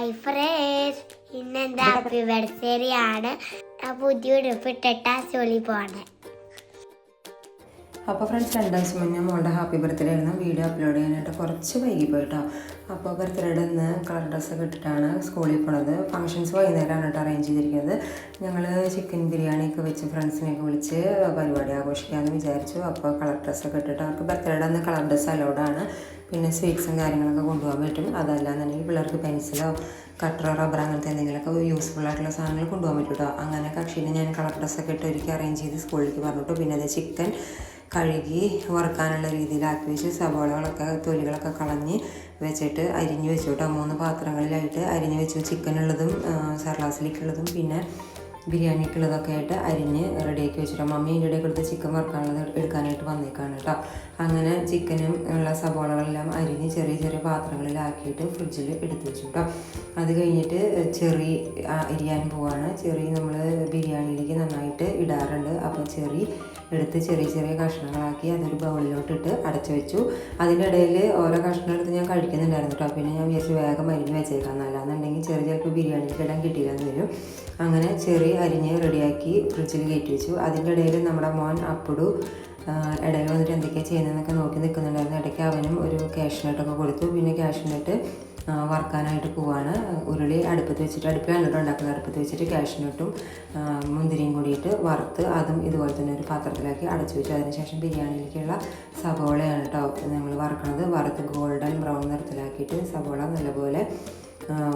Hi friends ഇന്ന് എന്റെ happy birthday ആണ്. പുതിയ ഉടുപ്പ് ഇട്ടിട്ടാ ചൊളി പോണേ. അപ്പോൾ ഫ്രണ്ട്സ് രണ്ടാഴ്ച മുന്നേ മോളുടെ ഹാപ്പി ബർത്ത്ഡേ ആയിരുന്നു. വീഡിയോ അപ്ലോഡ് ചെയ്യാനായിട്ട് കുറച്ച് വൈകി പോയിട്ടോ. അപ്പോൾ ബർത്ത്ഡേയുടെ ഇന്ന് കളർ ഡ്രസ്സൊക്കെ ഇട്ടിട്ടാണ് സ്കൂളിൽ പോണത്. ഫംഗ്ഷൻസ് വൈകുന്നേരമാണ് കേട്ടോ അറേഞ്ച് ചെയ്തിരിക്കുന്നത്. ഞങ്ങൾ ചിക്കൻ ബിരിയാണിയൊക്കെ വെച്ച് ഫ്രണ്ട്സിനെയൊക്കെ വിളിച്ച് പരിപാടി ആഘോഷിക്കാമെന്ന് വിചാരിച്ചു. അപ്പോൾ കളർ ഡ്രസ്സൊക്കെ ഇട്ടിട്ട് അവർക്ക് ബർത്ത്ഡേയുടെ അന്ന് കളർ ഡ്രസ്സ് അലൗഡാണ് പിന്നെ സ്വീറ്റ്സും കാര്യങ്ങളൊക്കെ കൊണ്ടുപോകാൻ പറ്റും. അതല്ലാന്നുണ്ടെങ്കിൽ പിള്ളേർക്ക് പെൻസിലോ കട്ടറോ റബ്ബർ അങ്ങനത്തെ എന്തെങ്കിലുമൊക്കെ യൂസ്ഫുൾ ആയിട്ടുള്ള സാധനങ്ങൾ കൊണ്ടുപോകാൻ പറ്റും കേട്ടോ അങ്ങനെ കക്ഷീനെ ഞാൻ കളർ ഡ്രസ്സൊക്കെ ഇട്ട് ഒരുക്കി അറേഞ്ച് ചെയ്ത് സ്കൂളിലേക്ക് പറഞ്ഞിട്ടു പിന്നെ അത് ചിക്കൻ കഴുകി വറുക്കാനുള്ള രീതിയിലാക്കി വെച്ച് സവോളകളൊക്കെ തൊലികളൊക്കെ കളഞ്ഞ് വെച്ചിട്ട് അരിഞ്ഞ് വെച്ചു കേട്ടോ മൂന്ന് പാത്രങ്ങളിലായിട്ട് അരിഞ്ഞ് വെച്ചു. ചിക്കനുള്ളതും സർലാസിലേക്കുള്ളതും പിന്നെ ബിരിയാണിക്കുള്ളതൊക്കെ ആയിട്ട് അരിഞ്ഞ് റെഡിയാക്കി വെച്ചിട്ടോ മമ്മി ഇതിന്റെ ഇടയിൽ കൊടുത്ത് ചിക്കൻ വറുക്കാനുള്ളത് എടുക്കാനായിട്ട് വന്നേക്കാണ് കേട്ടോ. അങ്ങനെ ചിക്കനും ഉള്ള സവാളകളെല്ലാം അരിഞ്ഞ് ചെറിയ ചെറിയ പാത്രങ്ങളിലാക്കിയിട്ട് ഫ്രിഡ്ജിൽ എടുത്ത് വെച്ചു കേട്ടോ. അത് കഴിഞ്ഞിട്ട് ചെറി അരിയാൻ പോവാണ്. ചെറി നമ്മൾ ബിരിയാണിയിലേക്ക് നന്നായിട്ട് ഇടാറുണ്ട്. അപ്പോൾ ചെറി എടുത്ത് ചെറിയ ചെറിയ കഷ്ണങ്ങളാക്കി അതൊരു ബൗളിലോട്ടിട്ട് അടച്ചു വെച്ചു. അതിന്റെ ഇടയിൽ ഓരോ കഷ്ണം എടുത്ത് ഞാൻ കഴിക്കുന്നുണ്ടായിരുന്നു കേട്ടോ പിന്നെ ഞാൻ വിചാരിച്ചു വേഗം അരിഞ്ഞ് വെച്ചേക്കാം. അല്ലാന്നുണ്ടെങ്കിൽ ചെറിയ ചിലപ്പോൾ ബിരിയാണിക്ക് ഇടാൻ കിട്ടിയില്ലെന്ന് വരും. അങ്ങനെ ചെറിയ അരിഞ്ഞ് റെഡിയാക്കി ഫ്രിഡ്ജിൽ കയറ്റി വെച്ചു. അതിന്റെ ഇടയിൽ നമ്മുടെ മോൻ അപ്പടു ഇടയിൽ വന്നിട്ട് എന്തൊക്കെയാണ് ചെയ്യുന്നതെന്നൊക്കെ നോക്കി നിൽക്കുന്നുണ്ടായിരുന്നു. ഇടയ്ക്ക് അവനും ഒരു ക്യാഷിനട്ടൊക്കെ കൊടുത്തു. പിന്നെ ക്യാഷിനട്ട് വറുക്കാനായിട്ട് പോവാണ്. ഉരുളി അടുപ്പത്ത് വെച്ചിട്ട് അടുപ്പ് നല്ലോണം ഉണ്ടാക്കുന്നത് അടുപ്പത്ത് വെച്ചിട്ട് കാഷ്നട്ടും മുന്തിരിയും കൂടിയിട്ട് വറുത്ത് അതും ഇതുപോലെ തന്നെ ഒരു പാത്രത്തിലാക്കി അടച്ചു വെച്ചു. അതിനുശേഷം ബിരിയാണിയിലേക്കുള്ള സബോളയാണ് കേട്ടോ നമ്മൾ വറുക്കണത്. വറുത്ത് ഗോൾഡൻ ബ്രൗൺ നിറത്തിലാക്കിയിട്ട് സബോള നല്ലപോലെ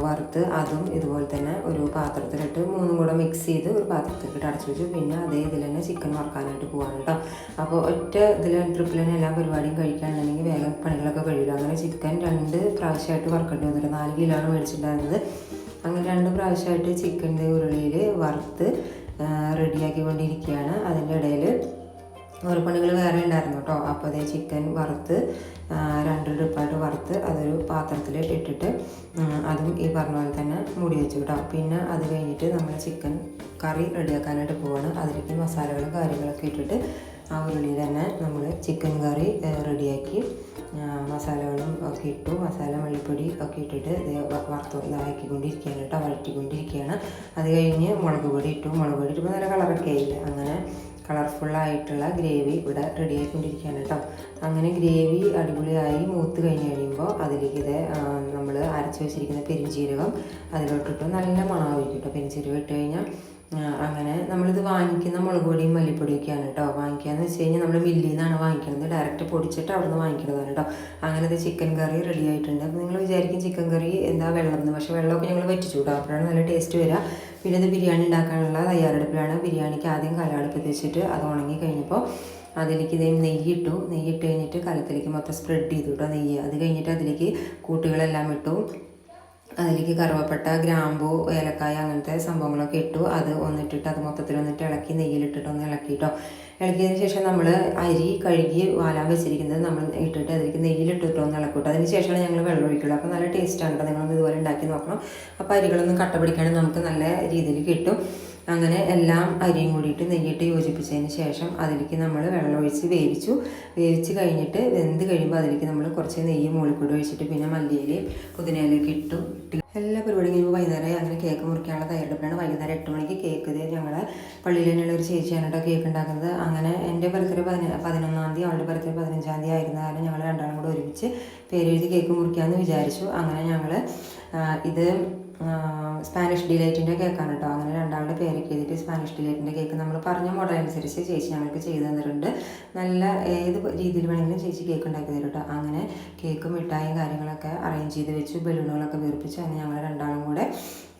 വറുത്ത് അതും ഇതുപോലെ തന്നെ ഒരു പാത്രത്തിലിട്ട് മൂന്നും കൂടെ മിക്സ് ചെയ്ത് ഒരു പാത്രത്തിലിട്ട് അടച്ചു വെച്ചു. പിന്നെ അതേ ഇതിൽ തന്നെ ചിക്കൻ വറുക്കാനായിട്ട് പോവാണ് കേട്ടോ അപ്പോൾ ഒറ്റ ഇതിൽ ട്രിപ്പിൽ തന്നെ എല്ലാ പരിപാടിയും കഴിക്കാനുണ്ടെങ്കിൽ വേഗം പണികളൊക്കെ കഴിയില്ല അങ്ങനെ ചിക്കൻ രണ്ട് പ്രാവശ്യമായിട്ട് വറുക്കേണ്ടി വന്നിട്ട് നാല് കിലോ മേടിച്ചിട്ടുണ്ടായിരുന്നത്. അങ്ങനെ രണ്ട് പ്രാവശ്യമായിട്ട് ചിക്കന്റെ ഉരുളിയിൽ വറുത്ത് റെഡിയാക്കിക്കൊണ്ടിരിക്കുകയാണ് അതിന്റെ ഇടയിൽ ഓരോ പണികൾ വേറെ ഉണ്ടായിരുന്നു കേട്ടോ. അപ്പോൾ അതേ ചിക്കൻ വറുത്ത് രണ്ട് ട്രിപ്പായിട്ട് വറുത്ത് അതൊരു പാത്രത്തിൽ ഇട്ടിട്ട് അതും ഈ പറഞ്ഞ പോലെ തന്നെ മൂടി വെച്ചു കേട്ടോ. പിന്നെ അത് കഴിഞ്ഞിട്ട് നമ്മൾ ചിക്കൻ കറി റെഡിയാക്കാനായിട്ട് പോവാണ്. അതിലേക്ക് മസാലകളും കാര്യങ്ങളൊക്കെ ഇട്ടിട്ട് ആ ഉരുളി തന്നെ നമ്മൾ ചിക്കൻ കറി റെഡിയാക്കി മസാലകളും ഒക്കെ ഇട്ടു. മസാല മല്ലിപ്പൊടി ഒക്കെ ഇട്ടിട്ട് വറുത്ത് ഇതാക്കിക്കൊണ്ടിരിക്കുകയാണ് കേട്ടോ വഴറ്റിക്കൊണ്ടിരിക്കുകയാണ്. അത് കഴിഞ്ഞ് മുളക് പൊടി ഇട്ടു. മുളക് പൊടി ഇട്ടപ്പോൾ നല്ല കളറൊക്കെ ആയില്ലേ? അങ്ങനെ കളർഫുള്ളായിട്ടുള്ള ഗ്രേവി ഇവിടെ റെഡി ആയിക്കൊണ്ടിരിക്കുകയാണ് കേട്ടോ. അങ്ങനെ ഗ്രേവി അടിപൊളിയായി മൂത്ത് കഴിഞ്ഞ് കഴിയുമ്പോൾ അതിലേക്ക് ഇത് നമ്മൾ അരച്ച് വെച്ചിരിക്കുന്ന പെരിഞ്ചീരകം അതിലോട്ടിട്ട് നല്ല മണമായിരിക്കും കേട്ടോ. പെരിഞ്ചീരകം ഇട്ട് കഴിഞ്ഞാൽ അങ്ങനെ നമ്മളിത് വാങ്ങിക്കുന്ന മുളക് പൊടിയും മല്ലിപ്പൊടിയൊക്കെയാണ് കേട്ടോ. വാങ്ങിക്കുകയെന്ന് വെച്ച് കഴിഞ്ഞാൽ നമ്മൾ മില്ലിൽ നിന്നാണ് വാങ്ങിക്കുന്നത്. ഡയറക്റ്റ് പൊടിച്ചിട്ട് അവിടെ നിന്ന് വാങ്ങിക്കുന്നതാണ് കേട്ടോ. അങ്ങനെ ഇത് ചിക്കൻ കറി റെഡി ആയിട്ടുണ്ട് അപ്പോൾ നിങ്ങൾ വിചാരിക്കും ചിക്കൻ കറി എന്താ വെള്ളം എന്ന്. പക്ഷേ വെള്ളമൊക്കെ ഞങ്ങൾ വറ്റിച്ചു കേട്ടോ. അപ്പോഴാണ് നല്ല ടേസ്റ്റ് വരിക. പിന്നെ ഇത് ബിരിയാണി ഉണ്ടാക്കാനുള്ള തയ്യാറെടുപ്പിലാണ്. ബിരിയാണിക്ക് ആദ്യം കലടുപ്പത്ത് വെച്ചിട്ട് അത് ഉണങ്ങി കഴിഞ്ഞപ്പോൾ അതിലേക്ക് ഇതേ നെയ്യിട്ടു. നെയ്യിട്ട് കഴിഞ്ഞിട്ട് കലത്തിലേക്ക് മൊത്തം സ്പ്രെഡ് ചെയ്തു കേട്ടോ നെയ്യ്. അത് കഴിഞ്ഞിട്ട് അതിലേക്ക് കൂട്ടുകളെല്ലാം ഇട്ടു. അതിലേക്ക് കറുവപ്പട്ട ഗ്രാമ്പു ഏലക്കായ അങ്ങനത്തെ സംഭവങ്ങളൊക്കെ ഇട്ടു. അത് ഒന്നിട്ടിട്ട് അത് മൊത്തത്തിൽ ഒന്നിട്ട് ഇളക്കി നെയ്യിലിട്ടിട്ട് ഒന്ന് ഇളക്കിയിട്ടോ ഇളക്കിയതിന് ശേഷം നമ്മൾ അരി കഴുകി വാലാൻ വെച്ചിരിക്കുന്നത് നമ്മൾ ഇട്ടിട്ട് അതിലേക്ക് നെയ്യിലിട്ടിട്ട് ഒന്ന് ഇളക്കൂട്ടോ. അതിന് ശേഷമാണ് ഞങ്ങൾ വെള്ളം ഒഴിക്കുള്ളൂ. അപ്പോൾ നല്ല ടേസ്റ്റാണ് കേട്ടോ നിങ്ങളൊന്ന് ഇതുപോലെ ഉണ്ടാക്കി നോക്കണം. അപ്പോൾ അരികളൊന്നും കട്ട പിടിക്കാണ്ട് നമുക്ക് നല്ല രീതിയിൽ കിട്ടും. അങ്ങനെ എല്ലാം അരിയും കൂടിയിട്ട് നെയ്യിട്ട് യോജിപ്പിച്ചതിന് ശേഷം അതിലേക്ക് നമ്മൾ വെള്ളം ഒഴിച്ച് വേവിച്ചു. വേവിച്ച് കഴിഞ്ഞിട്ട് വെന്ത് കഴിയുമ്പോൾ അതിലേക്ക് നമ്മൾ കുറച്ച് നെയ്യ് മുകളിൽ ഒഴിച്ചിട്ട് പിന്നെ മല്ലിയിലയും പുതിനയിലേക്ക് ഇട്ടു. എല്ലാ പരിപാടിയും കഴിയുമ്പോൾ വൈകുന്നേരം അങ്ങനെ കേക്ക് മുറിക്കാനുള്ള തയ്യാറെടുപ്പിലാണ്. വൈകുന്നേരം എട്ട് മണിക്ക് കേക്ക് ഇത് ഞങ്ങളെ പള്ളിയിൽ തന്നെയുള്ള ഒരു ചേച്ചിയാണ് കേട്ടോ കേക്ക് ഉണ്ടാക്കുന്നത്. അങ്ങനെ എന്റെ ബർത്ത്ഡേ പതിന പതിനൊന്നാം തീയതി അവളുടെ ബർത്ത്ഡേ പതിനഞ്ചാം തീയതി ആയിരുന്ന കാരണം ഞങ്ങൾ രണ്ടാളും കൂടെ ഒരുമിച്ച് പേരെഴുതി കേക്ക് മുറിക്കാമെന്ന് വിചാരിച്ചു. അങ്ങനെ ഞങ്ങൾ ഇത് സ്പാനിഷ് ഡിലൈറ്റിന്റെ കേക്കാണ് കേട്ടോ. അങ്ങനെ രണ്ടാളുടെ പേരൊക്കെ എഴുതിയിട്ട് സ്പാനിഷ് ഡിലൈറ്റിന്റെ കേക്ക് നമ്മൾ പറഞ്ഞ മോഡൽ അനുസരിച്ച് ചേച്ചി ഞങ്ങൾക്ക് ചെയ്തു തന്നിട്ടുണ്ട്. നല്ല ഏത് രീതിയിൽ വേണമെങ്കിലും ചേച്ചി കേക്ക് ഉണ്ടാക്കി തരും കേട്ടോ. അങ്ങനെ കേക്കും മിഠായും കാര്യങ്ങളൊക്കെ അറേഞ്ച് ചെയ്ത് വെച്ചു ബലൂണുകളൊക്കെ വീർപ്പിച്ചു അങ്ങനെ ഞങ്ങൾ രണ്ടാളും കൂടെ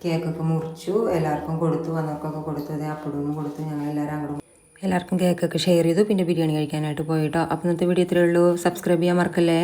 കേക്കൊക്കെ മുറിച്ചു എല്ലാവർക്കും കൊടുത്തു വന്നവർക്കൊക്കെ കൊടുത്തു അതേ അപ്പടൂന്ന് കൊടുത്തു ഞങ്ങൾ എല്ലാവരും അങ്ങോട്ട് എല്ലാവർക്കും കേക്കൊക്കെ ഷെയർ ചെയ്തു പിന്നെ ബിരിയാണി കഴിക്കാനായിട്ട് പോയിട്ടോ അപ്പോൾ ഇന്നത്തെ വീഡിയോ ഇത്രയേ ഉള്ളൂ. സബ്സ്ക്രൈബ് ചെയ്യാൻ മറക്കല്ലേ?